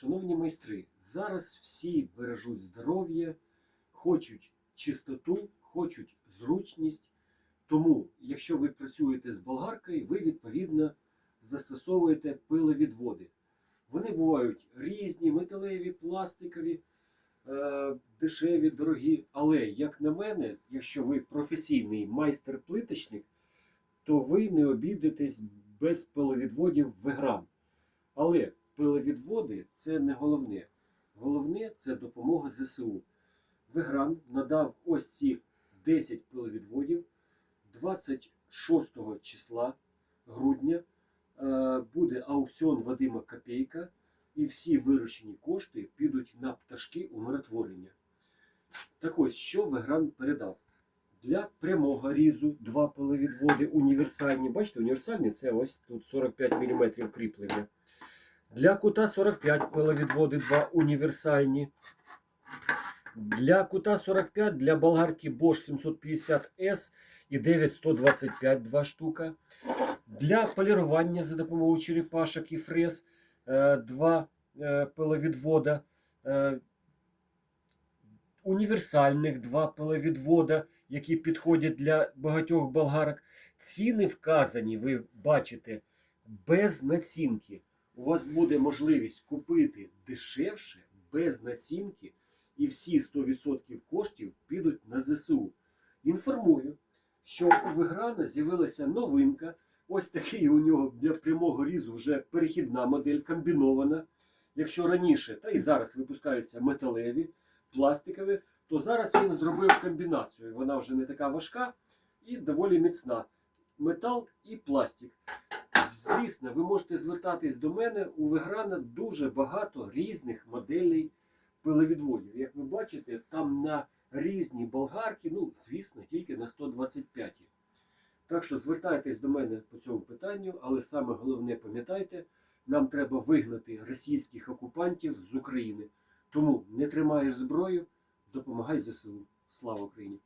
Шановні майстри, зараз всі бережуть здоров'я, хочуть чистоту, хочуть зручність. Тому, якщо ви працюєте з болгаркою, ви відповідно застосовуєте пиловідводи. Вони бувають різні, металеві, пластикові, е, дешеві, дорогі. Але, як на мене, якщо ви професійний майстер-плиточник, то ви не обійдетесь без пиловідводів в грам. Але пиловідводи це не головне. Головне це допомога ЗСУ. Вигран надав ось ці 10 пиловідводів 26 числа грудня. е, Буде аукціон Вадима Копейка, і всі виручені кошти підуть на пташки умиротворення. Так ось, що Вегран передав? Для прямого різу два пиловідводи універсальні. Бачите, універсальні це ось тут 45 мм кріплення. Для кута 45 пиловідводи, два універсальні. Для кута 45 для болгарки Bosch 750S і 9125 два штука. Для полірування за допомогою черепашок і фрез е, два е, пиловідвода. Е, Універсальних два пиловідвода, які підходять для багатьох болгарок. Ціни вказані, ви бачите, без націнки. У вас буде можливість купити дешевше, без націнки, і всі 100% коштів підуть на ЗСУ. Інформую, що у Виграна з'явилася новинка. Ось такий у нього для прямого різу вже перехідна модель комбінована. Якщо раніше, та і зараз випускаються металеві, пластикові, то зараз він зробив комбінацію. Вона вже не така важка і доволі міцна. Метал і пластик. Звісно, ви можете звертатись до мене. У Виграна дуже багато різних моделей пиловідводів. Як ви бачите, там на різні болгарки, ну, звісно, тільки на 125. Так що звертайтесь до мене по цьому питанню, але саме головне пам'ятайте, нам треба вигнати російських окупантів з України. Тому не тримаєш зброю, допомагай ЗСУ. Слава Україні!